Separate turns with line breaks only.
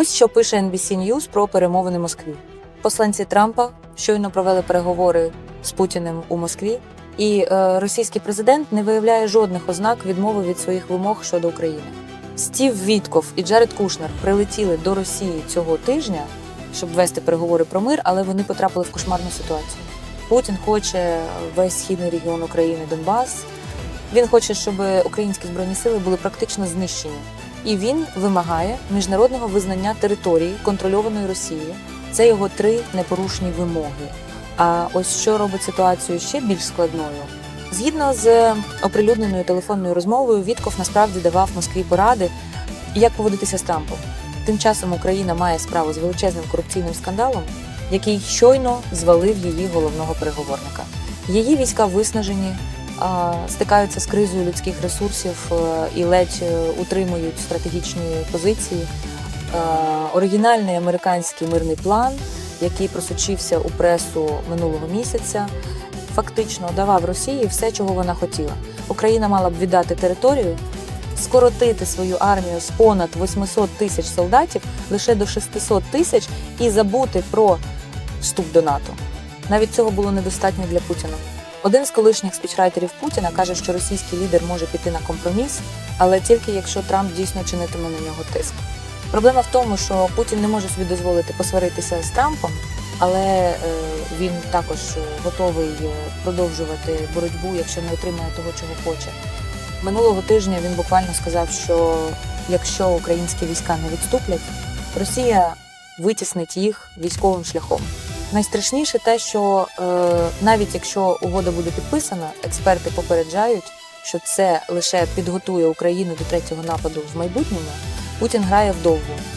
Ось що пише NBC News про перемовини Москві. Посланці Трампа щойно провели переговори з Путіним у Москві, і е, російський президент не виявляє жодних ознак відмови від своїх вимог щодо України. Стів Вітков і Джаред Кушнер прилетіли до Росії цього тижня, щоб вести переговори про мир, але вони потрапили в кошмарну ситуацію. Путін хоче весь східний регіон України, Донбас. Він хоче, щоб українські збройні сили були практично знищені. І він вимагає міжнародного визнання території, контрольованої Росією. Це його три непорушні вимоги. А ось що робить ситуацію ще більш складною. Згідно з оприлюдненою телефонною розмовою, Вітков насправді давав Москві поради, як поводитися з Трампом. Тим часом Україна має справу з величезним корупційним скандалом, який щойно звалив її головного переговорника. Її війська виснажені, стикаються з кризою людських ресурсів е, і ледь е, утримують стратегічні позиції. Е, Оригінальний американський мирний план, який просочився у пресу минулого місяця, фактично давав Росії все, чого вона хотіла. Україна мала б віддати територію, скоротити свою армію з понад 800 тисяч солдатів лише до 600 тисяч і забути про вступ до НАТО. Навіть цього було недостатньо для Путіна. Один з колишніх спічрайтерів Путіна каже, що російський лідер може піти на компроміс, але тільки якщо Трамп дійсно чинитиме на нього тиск. Проблема в тому, що Путін не може собі дозволити посваритися з Трампом, але е, він також готовий е, продовжувати боротьбу, якщо не отримає того, чого хоче. Минулого тижня він буквально сказав, що якщо українські війська не відступлять, Росія витіснить їх військовим шляхом. Найстрашніше те, що е, навіть якщо угода буде підписана, експерти попереджають, що це лише підготує Україну до третього нападу в майбутньому. Путін грає вдовго.